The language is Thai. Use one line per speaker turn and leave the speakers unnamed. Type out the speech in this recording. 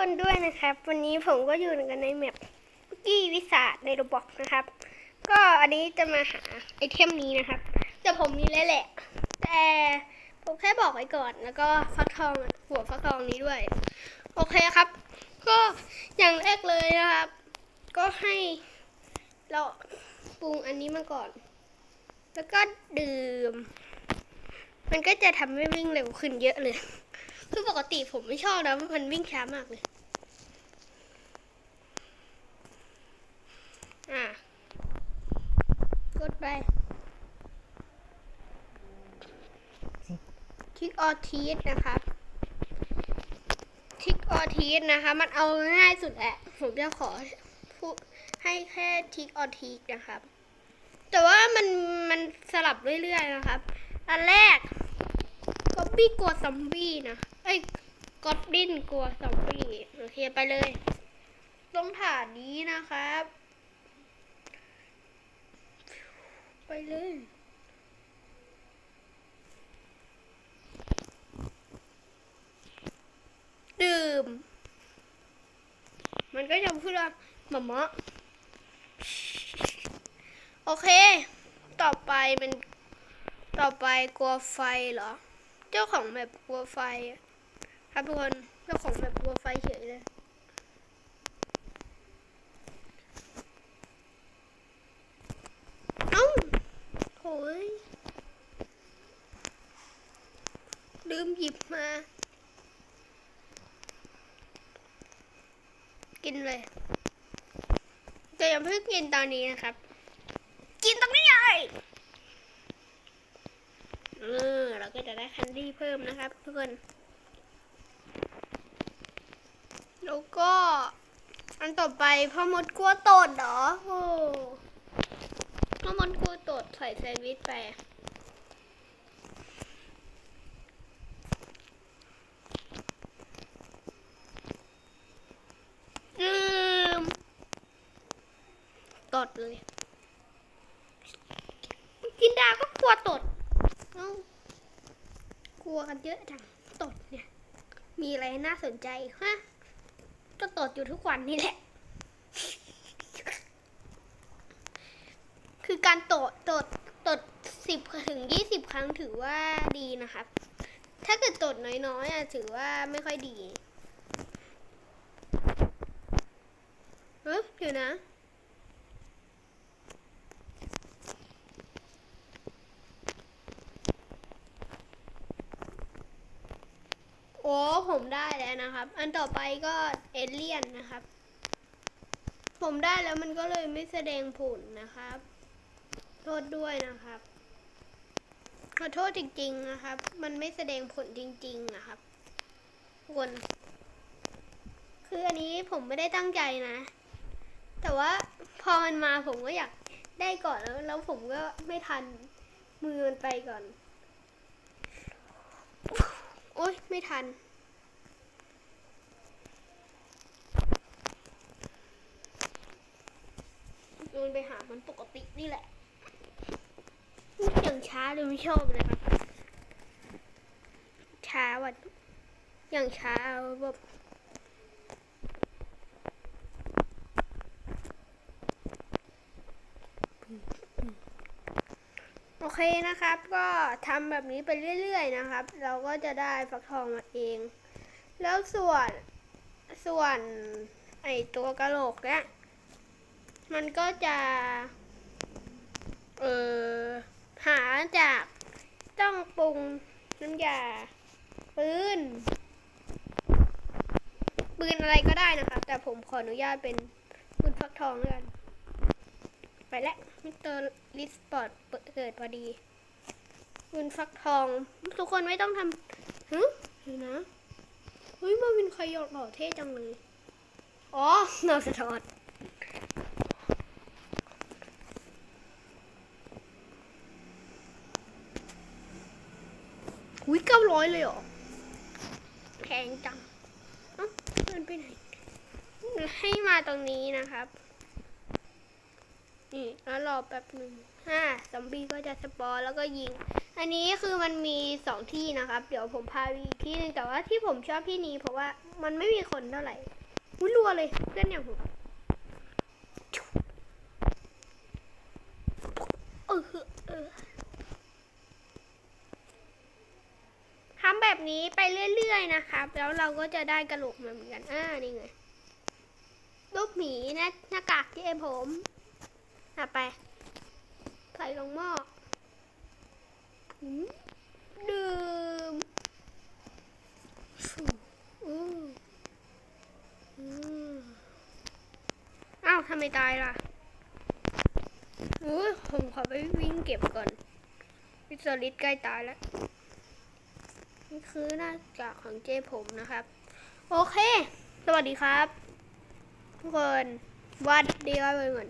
คนด้วยนะครับ วันนี้ผมก็อยู่กันในแมปกี้วิสาในโรบอกนะครับ ก็อันนี้จะมาหาไอเทมนี้นะครับ แต่ผมมีแล้วแหละ แต่ผมแค่บอกไว้ก่อนแล้วก็ฟักทองหัวฟักทองนี้ด้วย โอเคครับ ก็อย่างแรกเลยนะครับ ก็ให้เราปรุงอันนี้มาก่อน แล้วก็ดื่ม มันก็จะทำให้วิ่งเร็วขึ้นเยอะเลย คือปกติผมไม่ชอบนะมันวิ่งช้ามากเลย อะ กดไปทิกออทีสนะครับทิกออทีสนะคะ มันเอาง่ายสุดแหละผมจะขอพูดให้แค่ทิกออทีสนะครับ แต่ว่ามันมันสลับเรื่อยๆนะครับ อันแรก บี้กลัวซอมบี้นะเอ้กอบลินกลัวซอมบี้โอเคไปเลย ตรงฐานนี้นะครับ ไปเลยดื่ม มันก็จะพูดว่าหมะมะโอเค ต่อไปมัน ต่อไปกลัวไฟเหรอ เจ้าของแบบกลัวไฟ ครับทุกคนเจ้าของแบบกลัวไฟเฉยเลยเอ้าโหยลืมหยิบมา กินเลยแต่ย่าเพิ่งกินตอนนี้นะครับ กินตรงนี้เลย เออ เราก็จะได้แคนดี้เพิ่มนะครับทุกคน แล้วก็อันต่อไปพ่อมดกลัวตดเหรอโอ้พ่อมดกลัวตดใส่แซนด์วิชไปอะลืมตดเลยกินดาก็กลัวตด ลัวกันเยอะจังตดเนี่ย มีอะไรน่าสนใจฮะก็ตดอยู่ทุกวันนี่แหละ คือการตดตดตดสิบถึงยี่สิบครั้งถือว่าดีนะครับ ถ้าเกิดตดน้อยๆอะถือว่าไม่ค่อยดีเฮ้ยเดี๋ยวนะ อ้ผมได้แล้วนะครับ อันต่อไปก็เอเลี่ยนนะครับ ผมได้แล้วมันก็เลยไม่แสดงผลนะครับ โทษด้วยนะครับขอโทษจริง ๆ นะครับ มันไม่แสดงผลจริง ๆ นะครับคนคืออันนี้ผมไม่ได้ตั้งใจนะ แต่ว่าพอมันมาผมก็อยากได้ก่อนแล้ว แล้วผมก็ไม่ทันมือมันไปก่อน อ๊ยไม่ทัน โดนไปหามันปกตินี่แหละอย่างช้าเลยไม่ชอบเลยครับ ช้าว่ะอย่างช้าแบบ โอเคนะครับ ก็ทำแบบนี้ไปเรื่อย ๆ นะครับ เราก็จะได้ฟักทองมาเอง แล้วส่วนส่วนไอตัวกระโหลกเนี่ยมันก็จะเออหาจากต้องปรุงน้ำยาปืนปืนอะไรก็ได้นะครับแต่ผมขออนุญาตเป็นปืนฟักทองแล้วกัน ไปแล้วมิสเตอร์ลิสปอร์ต เกิดพอดีปืนฟักทอง ทุกคนไม่ต้องทำฮึเดี๋ยวนะเฮ้ยมาวินใครหยอดหล่อเท่จังเลย อ๋อเงาสะท้อนอุ้ยเก้าร้อยเลยเหรอแพงจังเอ้ามันไปไหน ให้มาตรงนี้นะครับ นี่แล้วรอแป๊บหนึ่งห้าซอมบี้ก็จะสปอร์แล้วก็ยิง อันนี้คือมันมีสองที่นะครับ เดี๋ยวผมพาไปอีกที่หนึงแต่ว่าที่ผมชอบที่นี้เพราะว่ามันไม่มีคนเท่าไหร่อุ้ยรัวเลยเพื่อนอย่างผมเออเออทำแบบนี้ไปเรื่อยๆนะครับ แล้วเราก็จะได้กระโหลกมาเหมือนกัน อ่า นี่ไงรูปหมีนะหน้ากากที่เอผม เอาไปใส่ลงหม้อดื่มอืมอืมอ้าวทำไมตายล่ะอุ้ยผมขอไปวิ่งเก็บก่อนวิสลิดใกล้ตายแล้ว นี่คือหน้ากากของเจ้ผมนะครับ โอเค สวัสดีครับ ทุกคน วัดดีครับเพื่อน